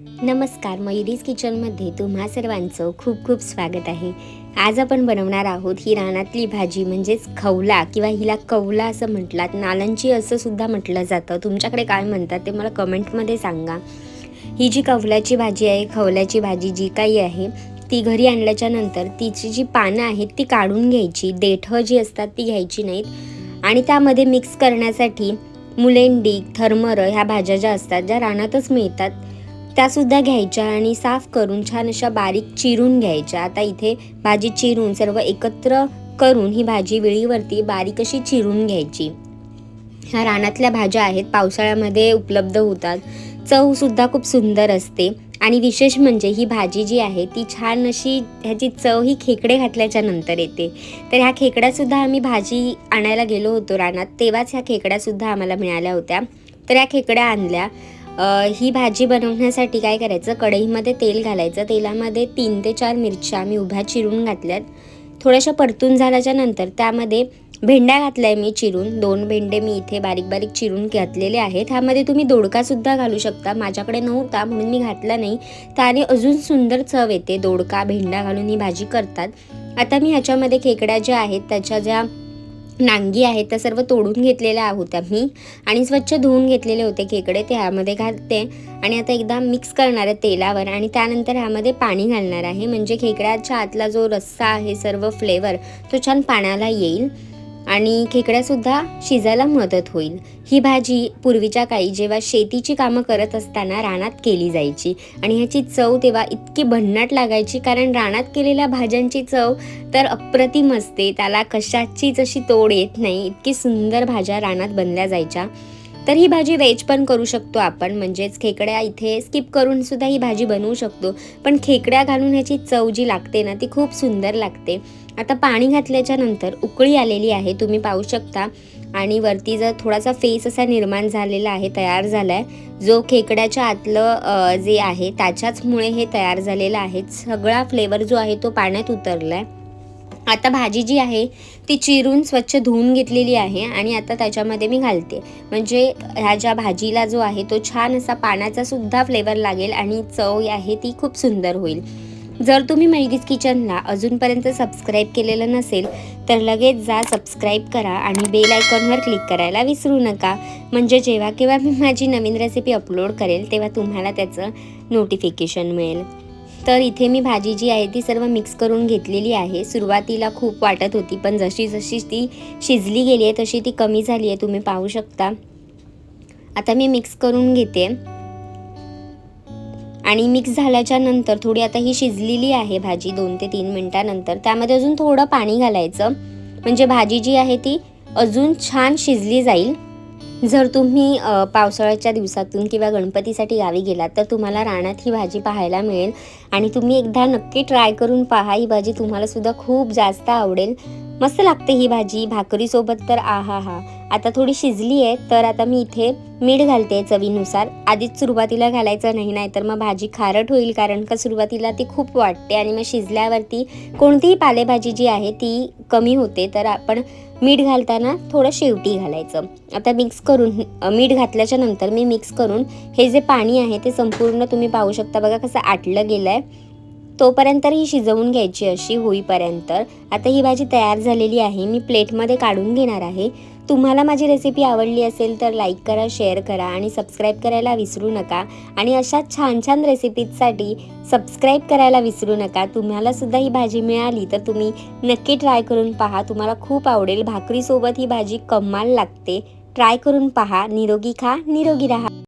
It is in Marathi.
नमस्कार मयुरीज किचनमध्ये तुम्हा सर्वांचं खूप खूप स्वागत आहे. आज आपण बनवणार आहोत ही रानातली भाजी म्हणजेच खवला किंवा हिला कवला असं म्हटलात. नालंची असं सुद्धा म्हटलं जातं. तुमच्याकडे काय म्हणतात ते मला कमेंटमध्ये सांगा. ही जी कवल्याची भाजी आहे खवल्याची भाजी जी काही आहे ती घरी आणल्याच्या नंतर तिची जी पानं आहेत ती काढून घ्यायची. देठं जी असतात ती घ्यायची नाहीत. आणि त्यामध्ये मिक्स करण्यासाठी मुलेंडी थर्मर ह्या भाज्या ज्या असतात ज्या रानातच मिळतात. त्यासुद्धा घ्यायच्या आणि साफ करून छान अशा बारीक चिरून घ्यायच्या. आता इथे भाजी चिरून सर्व एकत्र करून ही भाजी वेळीवरती बारीक अशी चिरून घ्यायची. ह्या रानातल्या भाज्या आहेत पावसाळ्यामध्ये उपलब्ध होतात. चवसुद्धा खूप सुंदर असते. आणि विशेष म्हणजे ही भाजी जी आहे ती छान अशी ह्याची चव ही खेकडे घातल्याच्या नंतर येते. तर ह्या खेकड्यासुद्धा आम्ही भाजी आणायला गेलो होतो रानात तेव्हाच ह्या खेकड्यासुद्धा आम्हाला मिळाल्या होत्या. तर ह्या खेकड्या आणल्या. ही भाजी बनवण्यासाठी काय करायचं? कढईमध्ये तेल घालायचं. तेलामध्ये तीन ते चार मिरच्या मी उभ्या चिरून घातल्यात. थोड्याशा परतून झाल्याच्यानंतर त्यामध्ये भेंड्या घातल्या मी चिरून. दोन भेंडे मी इथे बारीक बारीक चिरून घातलेले आहेत. ह्यामध्ये तुम्ही दोडकासुद्धा घालू शकता. माझ्याकडे नव्हता म्हणून मी घातला नाही. त्याने अजून सुंदर चव येते. दोडका भेंडा घालून ही भाजी करतात. आता मी ह्याच्यामध्ये खेकड्या ज्या आहेत त्याच्या ज्या नांगी आहेत त्या सर्व तोडून घेतलेल्या होत्या मी आणि स्वच्छ धुवून घेतलेले होते खेकडे ते ह्यामध्ये घालते. आणि आता एकदा मिक्स करणार आहे तेलावर आणि त्यानंतर ह्यामध्ये पाणी घालणार आहे. म्हणजे खेकड्याच्या आतला जो रस्सा आहे सर्व फ्लेवर तो छान पाण्याला येईल. आणि खेकड्यासुद्धा शिजायला मदत होईल. ही भाजी पूर्वीच्या काळी जेव्हा शेतीची कामं करत असताना रानात केली जायची. आणि ह्याची चव तेव्हा इतकी भन्नाट लागायची कारण रानात केलेल्या भाज्यांची चव तर अप्रतिम असते. त्याला कशाचीच अशी तोड येत नाही. इतकी सुंदर भाज्या रानात बनल्या जायच्या. तर ही भाजी व्हेज पण करू शकतो आपण. म्हणजेच खेकड्या इथे स्किप करून सुद्धा ही भाजी बनवू शकतो. पण खेकड्या घालून ह्याची चव जी लागते ना ती खूप सुंदर लागते. आता पाणी घातल्याच्या नंतर उकळी आलेली आहे तुम्ही पाहू शकता. आणि वरती जर थोडासा फेस असा निर्माण झालेला आहे तयार झाला आहे जो खेकड्याच्या आतलं जे आहे त्याच्याचमुळे हे तयार झालेलं आहे. सगळा फ्लेवर जो आहे तो पाण्यात उतरला आहे आता भाजी जी आहे ती चिरून स्वच्छ धुवून घेतलेली आहे आणि आता त्याच्यामध्ये मी घालते. म्हणजे ह्या ज्या भाजीला जो आहे तो छान असा पाण्याचा सुद्धा फ्लेवर लागेल आणि चव आहे ती खूप सुंदर होईल. जर तुम्ही मैगीज किचनला अजूनपर्यंत सबस्क्राईब केलेलं नसेल तर लगेच जा सबस्क्राईब करा आणि बेल आयकॉनवर क्लिक करायला विसरू नका. म्हणजे जेव्हा केव्हा मी माझी नवीन रेसिपी अपलोड करेल तेव्हा तुम्हाला त्याचं नोटिफिकेशन मिळेल. तर इथे मी भाजी जी आहे ती सर्व मिक्स करून घेतलेली आहे. सुरुवातीला खूप वाटत होती पण जशी जशी ती शिजली गेली आहे तशी ती कमी झाली आहे तुम्ही पाहू शकता. आता मी मिक्स करून घेते. आणि मिक्स झाल्याच्यानंतर थोडी आता ही शिजलेली आहे भाजी दोन ते तीन मिनटानंतर. त्यामध्ये अजून थोडं पाणी घालायचं. म्हणजे भाजी जी आहे ती अजून छान शिजली जाईल. जर तुम्ही पावसाळ्याच्या दिवसातून किंवा गणपतीसाठी गावी गेलात तर तुम्हाला रानात ही भाजी पाहायला मिळेल. आणि तुम्ही एकदा नक्की ट्राय करून पहा ही भाजी तुम्हाला सुद्धा खूप जास्त आवडेल. मस्त लागते ही भाजी भाकरीसोबत तर आहा हा. आता थोडी शिजली आहे तर आता मी इथे मीठ घालते चवीनुसार. आधीच सुरुवातीला घालायचं नाही नाही तर मग भाजी खारट होईल कारण का सुरुवातीला ती खूप वाटते आणि मग शिजल्यावरती कोणतीही पालेभाजी जी आहे ती कमी होते. तर आपण मीठ घालताना थोडं शेवटी घालायचं. आता मिक्स करून मीठ घातल्याच्या नंतर मी मिक्स करून हे जे पाणी आहे ते संपूर्ण तुम्ही पाहू शकता. बघा कसं आटलं गेलं आहे तोपर्यंत ही शिजवून घ्यायची अशी होईपर्यंत आता ही भाजी तयार झालेली आहे मी प्लेटमध्ये काढून घेणार आहे. तुम्हाला माझी रेसिपी आवडली असेल तर लाईक करा शेअर करा आणि सबस्क्राईब करायला विसरू नका. आणि अशा छान छान रेसिपीजसाठी सबस्क्राईब करायला विसरू नका. तुम्हाला सुद्धा ही भाजी मिळाली तर तुम्ही नक्की ट्राय करून पहा. तुम्हाला खूप आवडेल. भाकरीसोबत ही भाजी कमाल लागते. ट्राय करून पहा. निरोगी खा निरोगी राहा.